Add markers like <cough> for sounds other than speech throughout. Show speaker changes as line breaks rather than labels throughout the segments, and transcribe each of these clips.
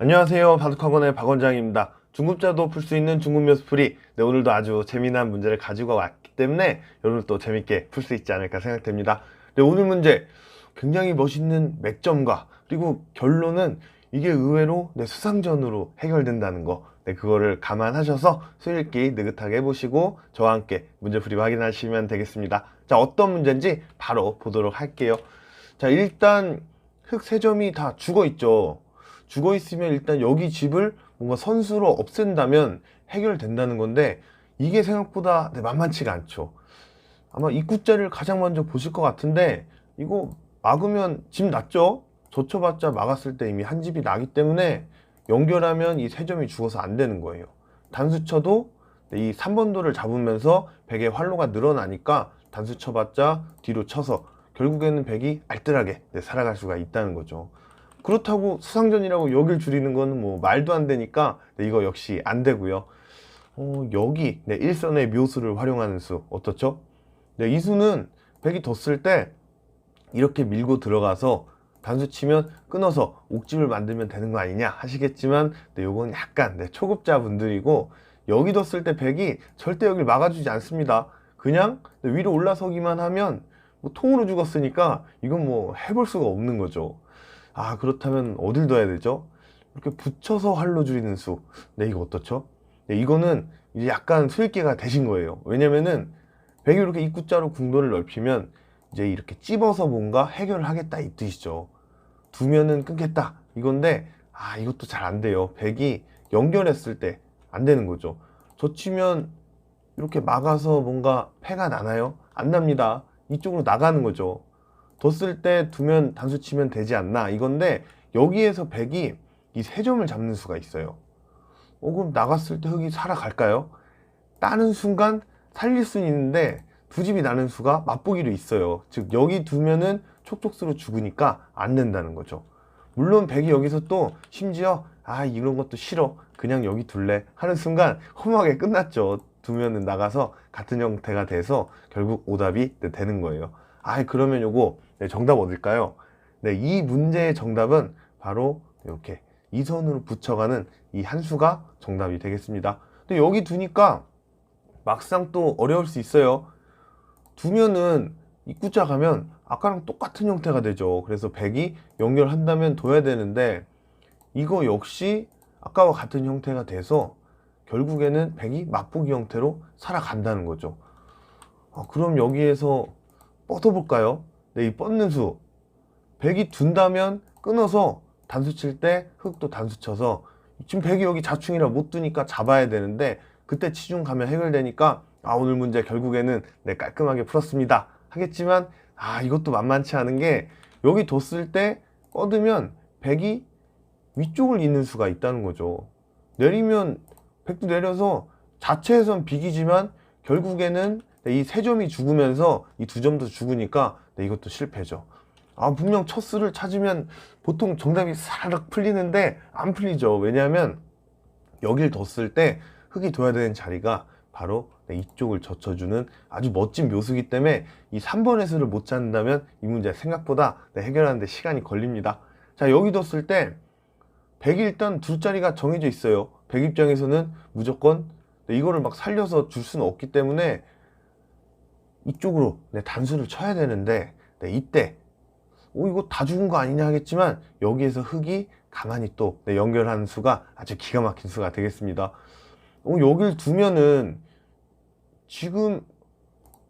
안녕하세요. 바둑학원의 박원장입니다. 중급자도 풀 수 있는 중급 묘수풀이 네, 오늘도 아주 재미난 문제를 가지고 왔기 때문에 여러분 또 재밌게 풀 수 있지 않을까 생각됩니다. 네, 오늘 문제 굉장히 멋있는 맥점과 그리고 결론은 이게 의외로 네, 수상전으로 해결된다는 거 네, 그거를 감안하셔서 수일기 느긋하게 해보시고 저와 함께 문제풀이 확인하시면 되겠습니다. 자 어떤 문제인지 바로 보도록 할게요. 자 일단 흙 세 점이 다 죽어 있죠. 죽어 있으면 일단 여기 집을 뭔가 선수로 없앤다면 해결된다는 건데 이게 생각보다 네, 만만치가 않죠. 아마 입구자를 가장 먼저 보실 것 같은데 이거 막으면 집 났죠? 젖혀봤자 막았을 때 이미 한 집이 나기 때문에 연결하면 이 세 점이 죽어서 안 되는 거예요. 단수 쳐도 이 3번도를 잡으면서 백의 활로가 늘어나니까 단수 쳐봤자 뒤로 쳐서 결국에는 백이 알뜰하게 네, 살아갈 수가 있다는 거죠. 그렇다고 수상전이라고 여길 줄이는 건 뭐 말도 안 되니까 네, 이거 역시 안 되고요. 어, 여기 네, 일선의 묘수를 활용하는 수 어떻죠? 네, 이 수는 백이 뒀을 때 이렇게 밀고 들어가서 단수 치면 끊어서 옥집을 만들면 되는 거 아니냐 하시겠지만 네, 요건 약간 네, 초급자 분들이고 여기 뒀을 때 백이 절대 여길 막아주지 않습니다. 그냥 네, 위로 올라서기만 하면 뭐 통으로 죽었으니까 이건 뭐 해볼 수가 없는 거죠. 아 그렇다면 어딜 둬야 되죠? 이렇게 붙여서 활로 줄이는 수. 네 이거 어떻죠? 네, 이거는 이제 약간 수익기가 되신 거예요. 왜냐면은 백이 이렇게 입구자로 궁도를 넓히면 이제 이렇게 찝어서 뭔가 해결을 하겠다 이 뜻이죠. 두면은 끊겠다 이건데 아 이것도 잘 안 돼요. 백이 연결했을 때 안 되는 거죠. 저 치면 이렇게 막아서 뭔가 패가 나나요? 안 납니다. 이쪽으로 나가는 거죠. 뒀을 때 두면 단수 치면 되지 않나 이건데 여기에서 백이 이 세 점을 잡는 수가 있어요. 어 그럼 나갔을 때 흙이 살아갈까요? 따는 순간 살릴 수는 있는데 두 집이 나는 수가 맛보기로 있어요. 즉 여기 두면은 촉촉수로 죽으니까 안 된다는 거죠. 물론 백이 여기서 또 심지어 아 이런 것도 싫어 그냥 여기 둘래 하는 순간 험하게 끝났죠. 두면은 나가서 같은 형태가 돼서 결국 오답이 네, 되는 거예요. 아 그러면 요거 네, 정답 어딜까요? 네, 이 문제의 정답은 바로 이렇게 이 선으로 붙여가는 이 한 수가 정답이 되겠습니다. 근데 여기 두니까 막상 또 어려울 수 있어요. 두면은 입구자 가면 아까랑 똑같은 형태가 되죠. 그래서 100이 연결한다면 둬야 되는데 이거 역시 아까와 같은 형태가 돼서 결국에는 100이 맛보기 형태로 살아간다는 거죠. 아, 그럼 여기에서 뻗어볼까요? 네, 이 뻗는 수. 100이 둔다면 끊어서 단수 칠 때 흙도 단수 쳐서 지금 100이 여기 자충이라 못 두니까 잡아야 되는데 그때 치중 가면 해결되니까 아 오늘 문제 결국에는 네 깔끔하게 풀었습니다 하겠지만 아 이것도 만만치 않은 게 여기 뒀을 때 뻗으면 100이 위쪽을 잇는 수가 있다는 거죠 내리면 100도 내려서 자체에선 비기지만 결국에는 이 세 점이 죽으면서 이 두 점도 죽으니까 네, 이것도 실패죠. 아 분명 첫 수를 찾으면 보통 정답이 사르륵 풀리는데 안 풀리죠. 왜냐하면 여길 뒀을 때 흙이 둬야 되는 자리가 바로 네, 이쪽을 젖혀주는 아주 멋진 묘수기 때문에 이 3번의 수를 못 찾는다면 이 문제 생각보다 네, 해결하는데 시간이 걸립니다. 자 여기 뒀을 때 100이 일단 둘 자리가 정해져 있어요. 100 입장에서는 무조건 네, 이거를 막 살려서 줄 수는 없기 때문에 이쪽으로 네, 단수를 쳐야 되는데 네, 이때 오 이거 다 죽은 거 아니냐 하겠지만 여기에서 흙이 가만히 또 네, 연결하는 수가 아주 기가 막힌 수가 되겠습니다. 어, 여길 두면은 지금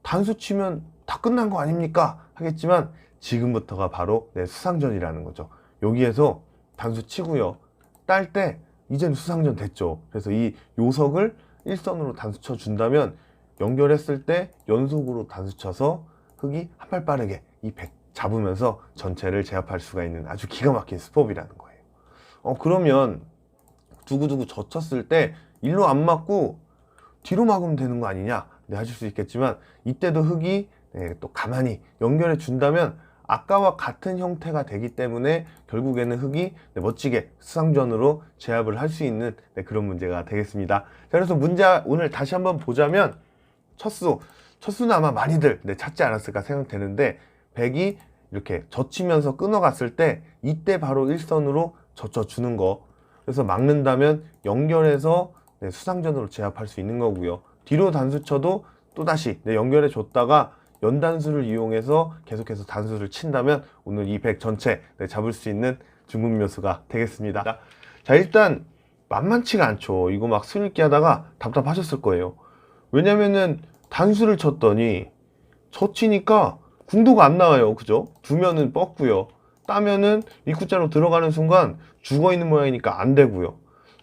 단수 치면 다 끝난 거 아닙니까? 하겠지만 지금부터가 바로 네, 수상전이라는 거죠. 여기에서 단수 치고요. 딸 때 이제는 수상전 됐죠. 그래서 이 요석을 일선으로 단수 쳐 준다면 연결했을 때 연속으로 단수 쳐서 흙이 한 발 빠르게 이백 잡으면서 전체를 제압할 수가 있는 아주 기가 막힌 수법이라는 거예요. 어 그러면 두구두구 젖혔을 때 일로 안 맞고 뒤로 막으면 되는 거 아니냐? 네 하실 수 있겠지만 이때도 흙이 네, 또 가만히 연결해 준다면 아까와 같은 형태가 되기 때문에 결국에는 흙이 네, 멋지게 수상전으로 제압을 할 수 있는 네, 그런 문제가 되겠습니다. 자, 그래서 문제 오늘 다시 한번 보자면 첫수 첫수는 아마 많이들 네, 찾지 않았을까 생각되는데 백이 이렇게 젖히면서 끊어갔을 때 이때 바로 일선으로 젖혀주는 거 그래서 막는다면 연결해서 네, 수상전으로 제압할 수 있는 거고요. 뒤로 단수 쳐도 또다시 네, 연결해 줬다가 연단수를 이용해서 계속해서 단수를 친다면 오늘 이 백 전체 네, 잡을 수 있는 중국 묘수가 되겠습니다. 자 일단 만만치가 않죠. 이거 막 수익기 하다가 답답하셨을 거예요. 왜냐면은 단수를 쳤더니 젖히니까 궁도가 안 나와요. 그죠? 두면은 뻗고요. 따면은 입구자로 들어가는 순간 죽어 있는 모양이니까 안 되고요.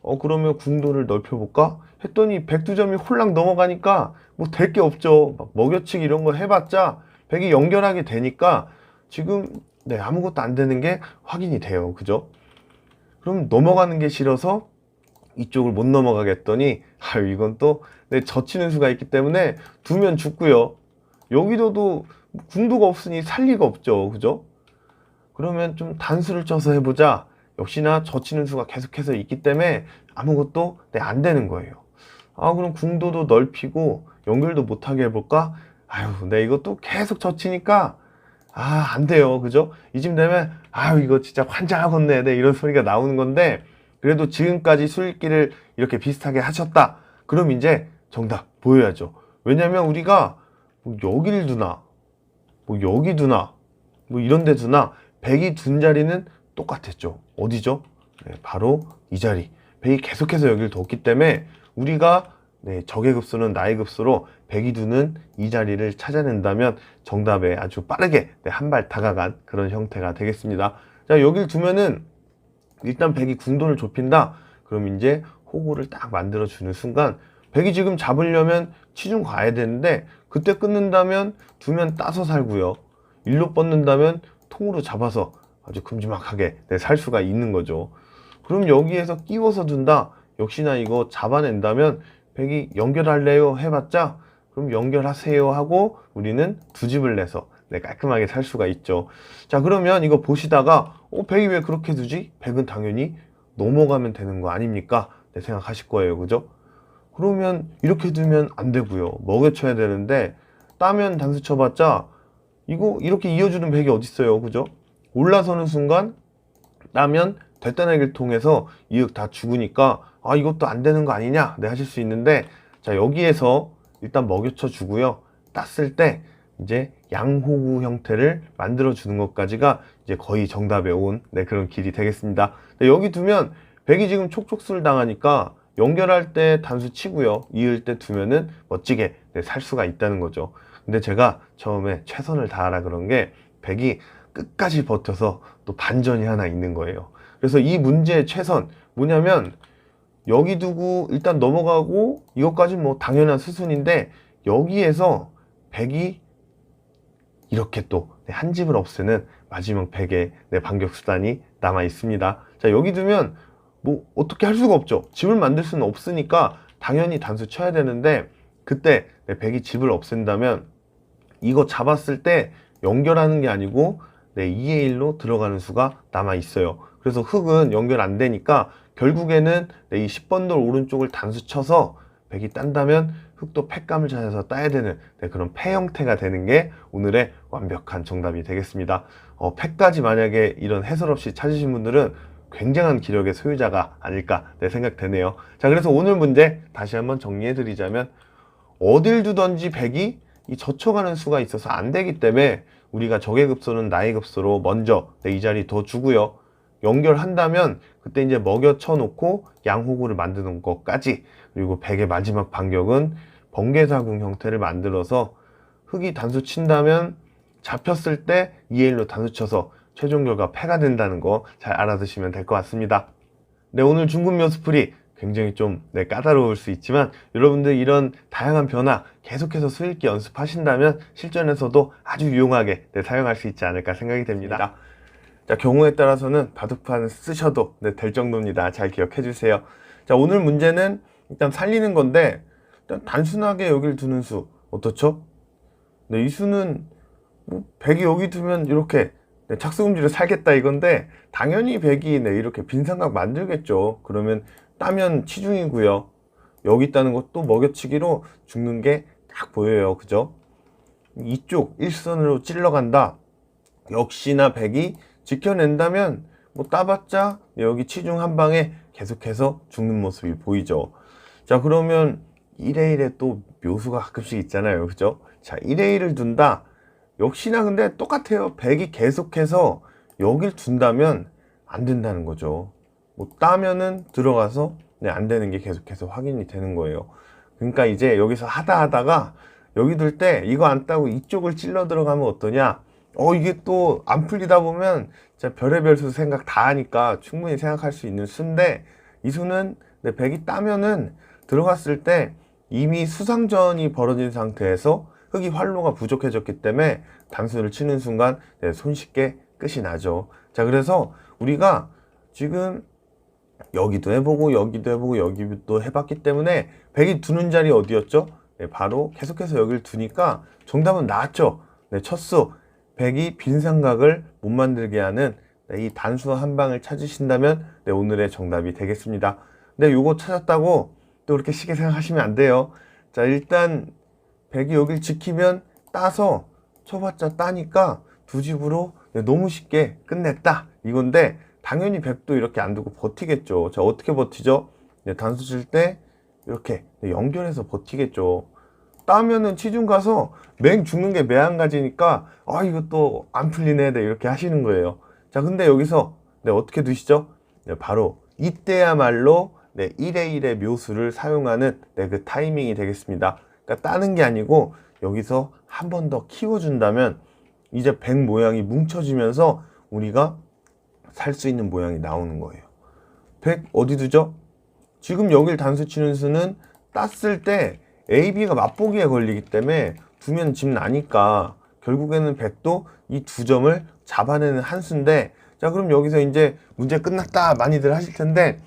어 그러면 궁도를 넓혀볼까? 했더니 백두점이 홀랑 넘어가니까 뭐 될 게 없죠. 막 먹여치기 이런 거 해봤자 백이 연결하게 되니까 지금 네 아무것도 안 되는 게 확인이 돼요. 그죠? 그럼 넘어가는 게 싫어서 이쪽을 못 넘어가겠더니 아유 이건 또내 젖히는 수가 있기 때문에 두면 죽고요. 여기도도 궁도가 없으니 살 리가 없죠. 그죠? 그러면 좀 단수를 쳐서 해보자. 역시나 젖히는 수가 계속해서 있기 때문에 아무것도 네, 안 되는 거예요. 아, 그럼 궁도도 넓히고 연결도 못하게 해볼까? 아유, 네, 이것도 계속 젖히니까 아, 안 돼요. 그죠? 이쯤 되면 아유, 이거 진짜 환장하겠네. 네, 이런 소리가 나오는 건데 그래도 지금까지 수익기를 이렇게 비슷하게 하셨다. 그럼 이제 정답 보여야죠. 왜냐면 우리가 뭐 여기를 두나, 뭐 여기 두나, 뭐 이런 데 두나, 백이 둔 자리는 똑같았죠. 어디죠? 네, 바로 이 자리. 백이 계속해서 여기를 뒀기 때문에 우리가 네, 적의 급수는 나의 급수로 백이 두는 이 자리를 찾아낸다면 정답에 아주 빠르게 네, 한발 다가간 그런 형태가 되겠습니다. 자, 여길 두면은 일단 백이 궁도를 좁힌다. 그럼 이제 호구를 딱 만들어 주는 순간 백이 지금 잡으려면 치중 가야 되는데 그때 끊는다면 두면 따서 살고요. 일로 뻗는다면 통으로 잡아서 아주 큼지막하게 네, 살 수가 있는 거죠. 그럼 여기에서 끼워서 둔다. 역시나 이거 잡아낸다면 백이 연결할래요 해봤자 그럼 연결하세요 하고 우리는 두 집을 내서 네, 깔끔하게 살 수가 있죠. 자 그러면 이거 보시다가 어 백이 왜 그렇게 두지? 백은 당연히 넘어가면 되는 거 아닙니까? 네, 생각하실 거예요. 그죠? 그러면 이렇게 두면 안 되고요. 먹여쳐야 되는데 따면 단수 쳐봤자 이거 이렇게 이어주는 백이 어디 있어요. 그죠? 올라서는 순간 따면 됐다내기를 통해서 이윽 다 죽으니까 아 이것도 안 되는 거 아니냐 네 하실 수 있는데 자 여기에서 일단 먹여쳐 주고요 땄을 때 이제 양호구 형태를 만들어 주는 것까지가 이제 거의 정답에 온 네, 그런 길이 되겠습니다 네, 여기 두면 백이 지금 촉촉수를 당하니까 연결할 때 단수 치고요. 이을 때 두면은 멋지게 네, 살 수가 있다는 거죠. 근데 제가 처음에 최선을 다하라 그런 게 백이 끝까지 버텨서 또 반전이 하나 있는 거예요. 그래서 이 문제의 최선 뭐냐면 여기 두고 일단 넘어가고 이것까지 뭐 당연한 수순인데 여기에서 백이 이렇게 또 한 집을 없애는 마지막 백의 내 반격 수단이 남아 있습니다. 자 여기 두면 뭐 어떻게 할 수가 없죠. 집을 만들 수는 없으니까 당연히 단수 쳐야 되는데 그때 내 백이 집을 없앤다면 이거 잡았을 때 연결하는 게 아니고 내 2의 1로 들어가는 수가 남아 있어요. 그래서 흙은 연결 안 되니까 결국에는 내 이 10번 돌 오른쪽을 단수 쳐서 백이 딴다면 흙도 팩감을 찾아서 따야 되는 네, 그런 패 형태가 되는 게 오늘의 완벽한 정답이 되겠습니다. 어, 팩까지 만약에 이런 해설 없이 찾으신 분들은 굉장한 기력의 소유자가 아닐까 네, 생각되네요. 자, 그래서 오늘 문제 다시 한번 정리해 드리자면 어딜 두던지 백이 이 젖혀가는 수가 있어서 안 되기 때문에 우리가 적의 급소는 나의 급소로 먼저 네, 이 자리 더 주고요. 연결한다면 그때 이제 먹여 쳐놓고 양호구를 만드는 것까지 그리고 백의 마지막 반격은 번개사궁 형태를 만들어서 흙이 단수 친다면 잡혔을 때 2L로 단수 쳐서 최종 결과 패가 된다는 거 잘 알아두시면 될 것 같습니다. 네, 오늘 중국 묘수풀이 굉장히 좀 네, 까다로울 수 있지만 여러분들 이런 다양한 변화 계속해서 수익기 연습하신다면 실전에서도 아주 유용하게 네, 사용할 수 있지 않을까 생각이 됩니다. 자, 경우에 따라서는 바둑판 쓰셔도 네, 될 정도입니다. 잘 기억해 주세요. 자, 오늘 문제는 일단 살리는 건데 일단 단순하게 여기를 두는 수 어떻죠? 네, 이 수는 뭐 100이 여기 두면 이렇게 네, 착수금지를 살겠다 이건데 당연히 100이 네, 이렇게 빈 삼각 만들겠죠. 그러면 따면 치중이고요. 여기 있다는 것도 먹여치기로 죽는 게 딱 보여요. 그죠? 이쪽 일선으로 찔러간다. 역시나 100이 지켜낸다면 뭐 따봤자 여기 치중 한 방에 계속해서 죽는 모습이 보이죠. 자, 그러면 1에 1에 또 묘수가 가끔씩 있잖아요. 그죠? 자, 1에 1을 둔다. 역시나 근데 똑같아요. 100이 계속해서 여길 둔다면 안 된다는 거죠. 뭐 따면은 들어가서 네, 안 되는 게 계속해서 확인이 되는 거예요. 그러니까 이제 여기서 하다 하다가 여기 둘 때 이거 안 따고 이쪽을 찔러 들어가면 어떠냐? 어, 이게 또 안 풀리다 보면 진짜 별의별 수 생각 다 하니까 충분히 생각할 수 있는 수인데 이 수는 네, 100이 따면은 들어갔을 때 이미 수상전이 벌어진 상태에서 흙이 활로가 부족해졌기 때문에 단수를 치는 순간 네, 손쉽게 끝이 나죠. 자, 그래서 우리가 지금 여기도 해보고 여기도 해보고 여기도 해봤기 때문에 100이 두는 자리 어디였죠? 네, 바로 계속해서 여기를 두니까 정답은 나왔죠. 네, 첫수 100이 빈 삼각을 못 만들게 하는 네, 이 단수 한 방을 찾으신다면 네, 오늘의 정답이 되겠습니다. 근데 요거 찾았다고 또 그렇게 쉽게 생각하시면 안 돼요. 자, 일단 100이 여길 지키면 따서 쳐봤자 따니까 두 집으로 네, 너무 쉽게 끝냈다. 이건데 당연히 100도 이렇게 안 두고 버티겠죠. 자, 어떻게 버티죠? 네, 단수 칠 때 이렇게 네, 연결해서 버티겠죠. 따면은 치중 가서 맹 죽는 게 매한가지니까 아 이거 또안 풀리네 네, 이렇게 하시는 거예요. 자 근데 여기서 네, 어떻게 두시죠? 네, 바로 이때야말로 네, 1의 1의 묘수를 사용하는 네, 그 타이밍이 되겠습니다. 그러니까 따는 게 아니고 여기서 한 번 더 키워준다면 이제 100 모양이 뭉쳐지면서 우리가 살 수 있는 모양이 나오는 거예요. 100 어디 두죠? 지금 여길 단수 치는 수는 땄을 때 AB가 맛보기에 걸리기 때문에 두면 집 나니까 결국에는 100도 이 두 점을 잡아내는 한 수인데 자 그럼 여기서 이제 문제 끝났다 많이들 하실 텐데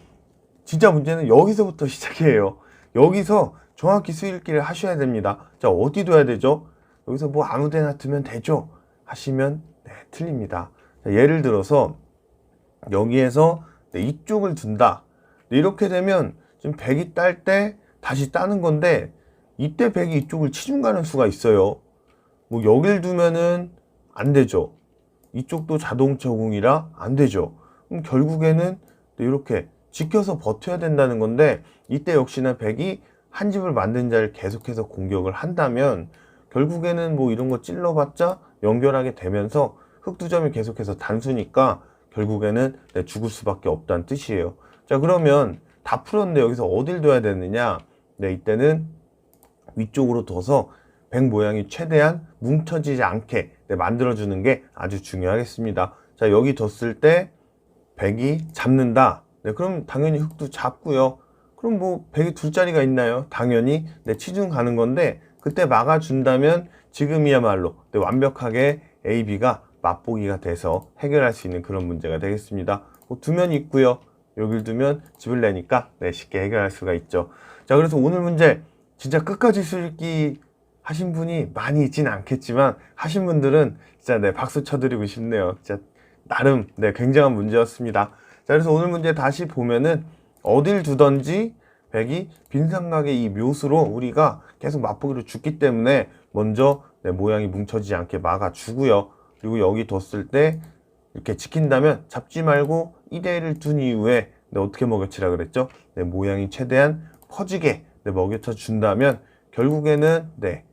진짜 문제는 여기서부터 <laughs> 시작이에요. 여기서 정확히 수일기를 하셔야 됩니다. 자 어디 둬야 되죠? 여기서 뭐 아무 데나 두면 되죠? 하시면 네, 틀립니다. 자, 예를 들어서 여기에서 네, 이쪽을 둔다. 네, 이렇게 되면 지금 100이 딸 때 다시 따는 건데 이때 100이 이쪽을 치중 가는 수가 있어요. 뭐 여길 두면은 안 되죠. 이쪽도 자동차 공이라 안 되죠. 그럼 결국에는 이렇게 지켜서 버텨야 된다는 건데 이때 역시나 100이 한 집을 만든 자를 계속해서 공격을 한다면 결국에는 뭐 이런 거 찔러봤자 연결하게 되면서 흑두점이 계속해서 단수니까 결국에는 네, 죽을 수밖에 없다는 뜻이에요. 자 그러면 다 풀었는데 여기서 어딜 둬야 되느냐? 네 이때는 위쪽으로 둬서 백 모양이 최대한 뭉쳐지지 않게 네, 만들어주는 게 아주 중요하겠습니다. 자 여기 뒀을 때 백이 잡는다. 네 그럼 당연히 흙도 잡고요. 그럼 뭐 백이 둘 자리가 있나요? 당연히 네 치중 가는 건데 그때 막아준다면 지금이야말로 네, 완벽하게 A, B가 맛보기가 돼서 해결할 수 있는 그런 문제가 되겠습니다. 뭐 두면 있고요. 여길 두면 집을 내니까 네, 쉽게 해결할 수가 있죠. 자, 그래서 오늘 문제 진짜 끝까지 수익기 하신 분이 많이 있지는 않겠지만 하신 분들은 진짜 네, 박수 쳐드리고 싶네요. 진짜 나름 네, 굉장한 문제였습니다. 자, 그래서 오늘 문제 다시 보면은 어딜 두던지 백이 빈삼각의 이 묘수로 우리가 계속 맛보기로 죽기 때문에 먼저 네, 모양이 뭉쳐지지 않게 막아주고요. 그리고 여기 뒀을 때 이렇게 지킨다면 잡지 말고 1대1을 둔 이후에 네, 어떻게 먹여치라 그랬죠? 네, 모양이 최대한 퍼지게 네, 먹여쳐 준다면 결국에는 네,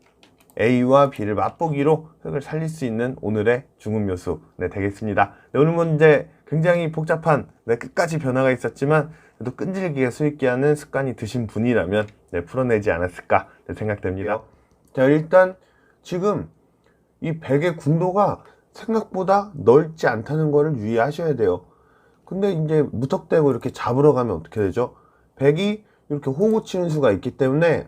A와 B를 맛보기로 흙을 살릴 수 있는 오늘의 중급 묘수 네, 되겠습니다. 네, 오늘 문제 굉장히 복잡한 네, 끝까지 변화가 있었지만 그래도 끈질기게 수익기 하는 습관이 드신 분이라면 네, 풀어내지 않았을까 네, 생각됩니다. 자 일단 지금 이 백의 궁도가 생각보다 넓지 않다는 것을 유의하셔야 돼요. 근데 이제 무턱대고 이렇게 잡으러 가면 어떻게 되죠? 백이 이렇게 호구 치는 수가 있기 때문에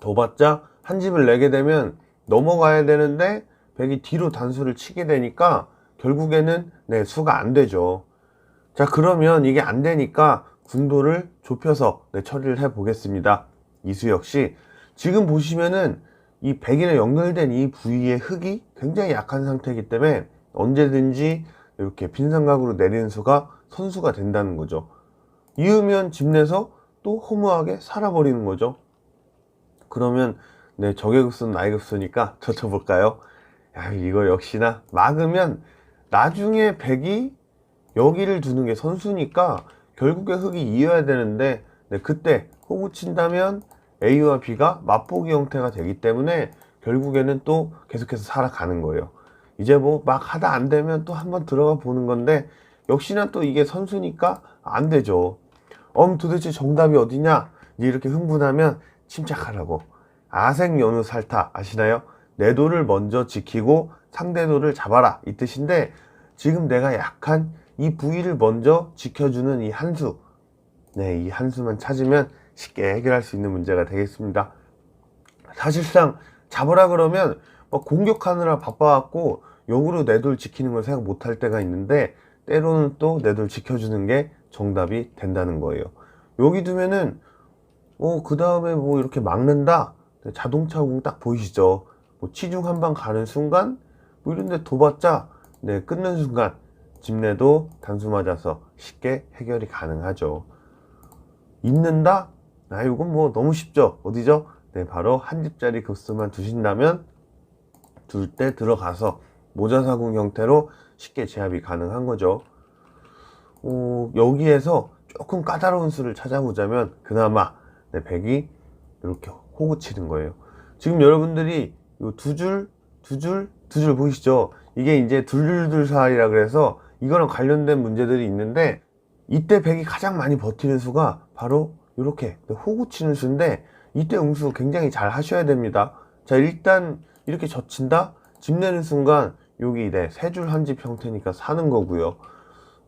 더 봤자 한 집을 내게 되면 넘어가야 되는데 백이 뒤로 단수를 치게 되니까 결국에는 네 수가 안 되죠. 자 그러면 이게 안 되니까 궁도를 좁혀서 네, 처리를 해 보겠습니다. 이수 역시 지금 보시면은 이 백일에 연결된 이 부위의 흙이 굉장히 약한 상태이기 때문에 언제든지 이렇게 빈 삼각으로 내리는 수가 선수가 된다는 거죠. 이으면 집 내서 또 허무하게 살아버리는 거죠. 그러면 네 적의 급수는 나의 급수니까 젖혀볼까요? 야 이거 역시나 막으면 나중에 백이 여기를 두는 게 선수니까 결국에 흙이 이어야 되는데 네, 그때 호구 친다면 A와 B가 맛보기 형태가 되기 때문에 결국에는 또 계속해서 살아가는 거예요. 이제 뭐 막 하다 안 되면 또 한번 들어가 보는 건데 역시나 또 이게 선수니까 안 되죠. 엄 도대체 정답이 어디냐? 이렇게 흥분하면 침착하라고. 아생 연우 살타 아시나요? 내 돌을 먼저 지키고 상대 돌을 잡아라 이 뜻인데 지금 내가 약한 이 부위를 먼저 지켜주는 이 한 수. 네, 이 한 수만 찾으면 쉽게 해결할 수 있는 문제가 되겠습니다. 사실상 잡으라 그러면 막 공격하느라 바빠갖고 역으로 내 돌 지키는 걸 생각 못할 때가 있는데 때로는 또 내 돌 지켜주는 게 정답이 된다는 거예요. 여기 두면은 어, 그 다음에 뭐 이렇게 막는다? 네, 자동차 공 딱 보이시죠? 뭐 치중 한 방 가는 순간, 뭐 이런 데 도봤자, 네, 끊는 순간, 집내도 단수 맞아서 쉽게 해결이 가능하죠. 있는다? 아, 이건 뭐 너무 쉽죠? 어디죠? 네, 바로 한 집짜리 급수만 두신다면, 둘 때 들어가서 모자사궁 형태로 쉽게 제압이 가능한 거죠. 어, 여기에서 조금 까다로운 수를 찾아보자면, 그나마, 네, 100이 이렇게 호구 치는 거예요. 지금 여러분들이 요두 줄, 두 줄, 두 줄 보이시죠? 이게 이제 둘둘둘살이라 그래서 이거랑 관련된 문제들이 있는데 이때 100이 가장 많이 버티는 수가 바로 이렇게 호구 치는 수인데 이때 응수 굉장히 잘 하셔야 됩니다. 자, 일단 이렇게 젖힌다? 집 내는 순간 여기 네, 세줄 한 집 형태니까 사는 거고요.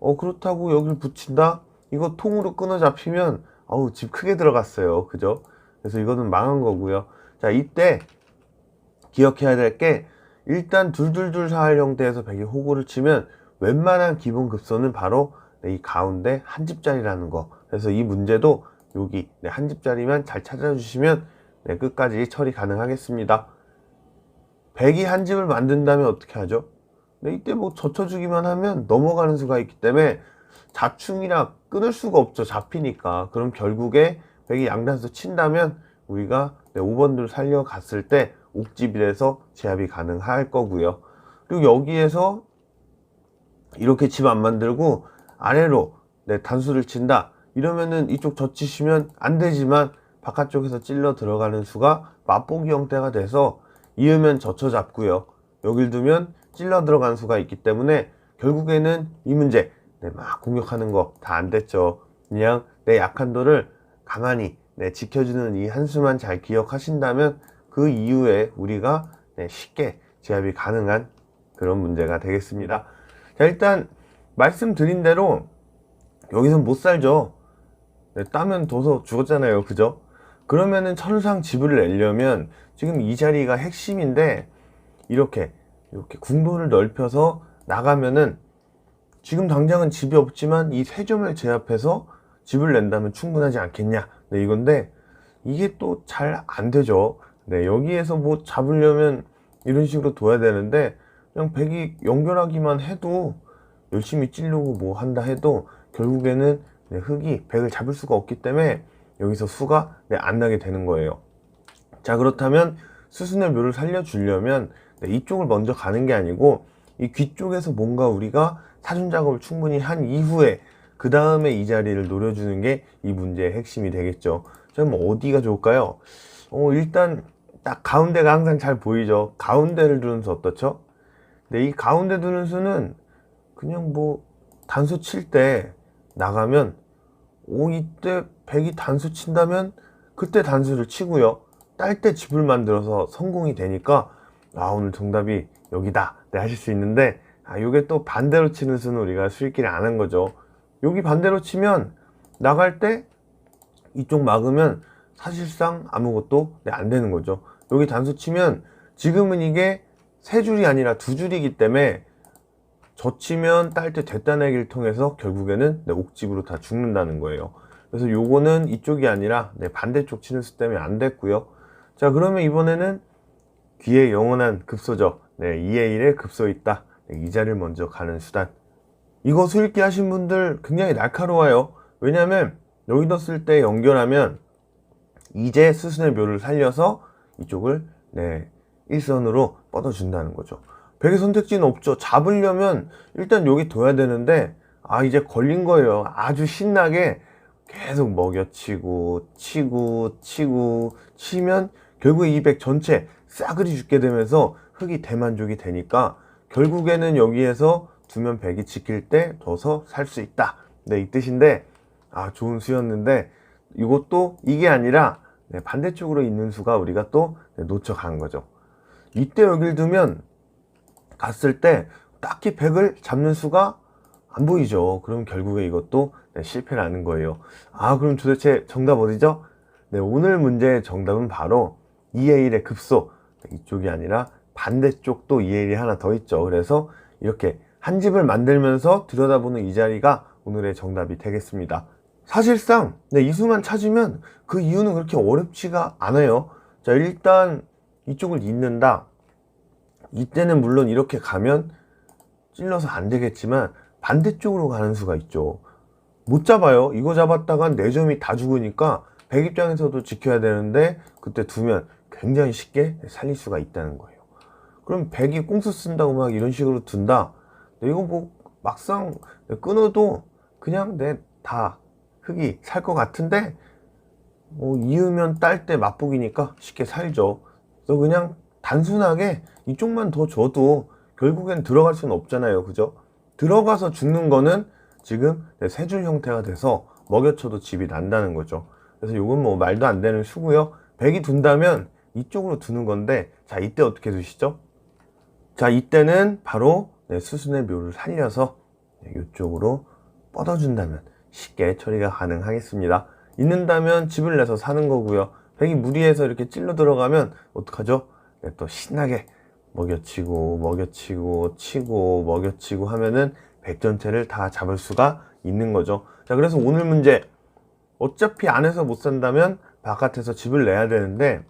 어, 그렇다고 여기를 붙인다? 이거 통으로 끊어 잡히면 어우, 집 크게 들어갔어요. 그죠? 그래서 이거는 망한 거고요. 자, 이때 기억해야 될 게 일단 둘둘둘 사할 형태에서 백이 호구를 치면 웬만한 기본 급소는 바로 네, 이 가운데 한 집짜리라는 거. 그래서 이 문제도 여기 네, 한 집짜리만 잘 찾아주시면 네, 끝까지 처리 가능하겠습니다. 백이 한 집을 만든다면 어떻게 하죠? 네, 이때 뭐 젖혀주기만 하면 넘어가는 수가 있기 때문에 자충이라 끊을 수가 없죠. 잡히니까. 그럼 결국에 백이 양단수 친다면 우리가 네, 5번들 살려갔을 때 옥집이 돼서 제압이 가능할 거고요. 그리고 여기에서 이렇게 집 안 만들고 아래로 네, 단수를 친다. 이러면은 이쪽 젖히시면 안 되지만 바깥쪽에서 찔러 들어가는 수가 맛보기 형태가 돼서 이으면 젖혀 잡고요. 여길 두면 찔러 들어가는 수가 있기 때문에 결국에는 이 문제 네, 막 공격하는 거 다 안 됐죠. 그냥 내 약한 돌을 가만히 네, 지켜주는 이 한수만 잘 기억하신다면 그 이후에 우리가 네, 쉽게 제압이 가능한 그런 문제가 되겠습니다. 자, 일단 말씀드린 대로 여기선 못 살죠. 네, 따면 둬서 죽었잖아요. 그죠? 그러면은 천상 지불을 내려면 지금 이 자리가 핵심인데 이렇게 이렇게 궁도를 넓혀서 나가면은 지금 당장은 집이 없지만 이 세 점을 제압해서 집을 낸다면 충분하지 않겠냐. 네, 이건데 이게 또 잘 안 되죠. 네, 여기에서 뭐 잡으려면 이런 식으로 둬야 되는데 그냥 백이 연결하기만 해도 열심히 찌르고 뭐 한다 해도 결국에는 네, 흙이 백을 잡을 수가 없기 때문에 여기서 수가 네, 안 나게 되는 거예요. 자 그렇다면 수순의 묘를 살려주려면 네, 이쪽을 먼저 가는 게 아니고 이 귀 쪽에서 뭔가 우리가 사준 작업을 충분히 한 이후에 그 다음에 이 자리를 노려주는 게 이 문제의 핵심이 되겠죠. 그럼 어디가 좋을까요? 어, 일단 딱 가운데가 항상 잘 보이죠. 가운데를 수 어떻죠? 근데 이 가운데 두는 수는 그냥 뭐 단수 칠 때 나가면 오 이때 백이 단수 친다면 그때 단수를 치고요. 딸 때 집을 만들어서 성공이 되니까 아 오늘 정답이 여기다 네, 하실 수 있는데 아 요게 또 반대로 치는 수는 우리가 수익끼리 안한 거죠. 여기 반대로 치면 나갈 때 이쪽 막으면 사실상 아무것도 네, 안 되는 거죠. 여기 단수 치면 지금은 이게 세 줄이 아니라 두 줄이기 때문에 젖히면 딸때 됐다내기를 통해서 결국에는 네, 옥집으로 다 죽는다는 거예요. 그래서 요거는 이쪽이 아니라 네, 반대쪽 치는 수 때문에 안 됐고요. 자 그러면 이번에는 귀에 영원한 급소죠. 네, 2의 1에 급소 있다. 네, 이 자리를 먼저 가는 수단. 이거 수익기 하신 분들 굉장히 날카로워요. 왜냐하면 여기 뒀을 때 연결하면 이제 수순의 묘를 살려서 이쪽을 네, 일선으로 뻗어준다는 거죠. 백의 선택지는 없죠. 잡으려면 일단 여기 둬야 되는데 아, 이제 걸린 거예요. 아주 신나게 계속 먹여치고, 치고, 치고, 치면 결국 이백 전체 싸그리 죽게 되면서 흙이 대만족이 되니까 결국에는 여기에서 두면 백이 지킬 때 둬서 살 수 있다. 네, 이 뜻인데, 아, 좋은 수였는데, 이것도 이게 아니라 네, 반대쪽으로 있는 수가 우리가 또 네, 놓쳐간 거죠. 이때 여길 두면 갔을 때 딱히 백을 잡는 수가 안 보이죠. 그럼 결국에 이것도 네, 실패라는 거예요. 아, 그럼 도대체 정답 어디죠? 네, 오늘 문제의 정답은 바로 2의 1의 급소. 네, 이쪽이 아니라 반대쪽도 2의 1이 하나 더 있죠. 그래서 이렇게 한 집을 만들면서 들여다보는 이 자리가 오늘의 정답이 되겠습니다. 사실상 네, 이 수만 찾으면 그 이유는 그렇게 어렵지가 않아요. 자, 일단 이쪽을 잇는다. 이때는 물론 이렇게 가면 찔러서 안 되겠지만 반대쪽으로 가는 수가 있죠. 못 잡아요. 이거 잡았다간 4점이 다 죽으니까 백 입장에서도 지켜야 되는데 그때 두면 굉장히 쉽게 살릴 수가 있다는 거예요. 그럼 백이 꽁수 쓴다고 막 이런 식으로 둔다. 근데 이거 뭐 막상 끊어도 그냥 내 다 흙이 살 것 같은데 뭐 이으면 딸 때 맛보기니까 쉽게 살죠. 그래서 그냥 단순하게 이쪽만 더 줘도 결국엔 들어갈 수는 없잖아요. 그죠? 들어가서 죽는 거는 지금 세 줄 형태가 돼서 먹여쳐도 집이 난다는 거죠. 그래서 이건 뭐 말도 안 되는 수고요. 백이 둔다면 이쪽으로 두는 건데 자 이때 어떻게 두시죠? 자 이때는 바로 네, 수순의 묘를 살려서 네, 이쪽으로 뻗어준다면 쉽게 처리가 가능하겠습니다. 있는다면 집을 내서 사는 거고요. 백이 무리해서 이렇게 찔러 들어가면 어떡하죠? 네, 또 신나게 먹여치고 먹여치고 치고 먹여치고 하면은 백 전체를 다 잡을 수가 있는 거죠. 자 그래서 오늘 문제 어차피 안에서 못 산다면 바깥에서 집을 내야 되는데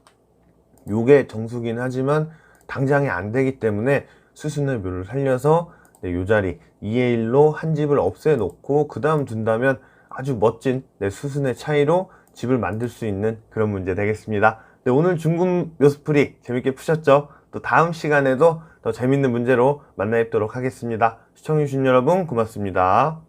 요게 정수긴 하지만 당장에 안 되기 때문에 수순의 묘를 살려서 네, 요 자리 2의 1로 한 집을 없애 놓고 그 다음 둔다면 아주 멋진 네, 수순의 차이로 집을 만들 수 있는 그런 문제 되겠습니다. 네, 오늘 중급 묘수풀이 재밌게 푸셨죠? 또 다음 시간에도 더 재밌는 문제로 만나 뵙도록 하겠습니다. 시청해주신 여러분 고맙습니다.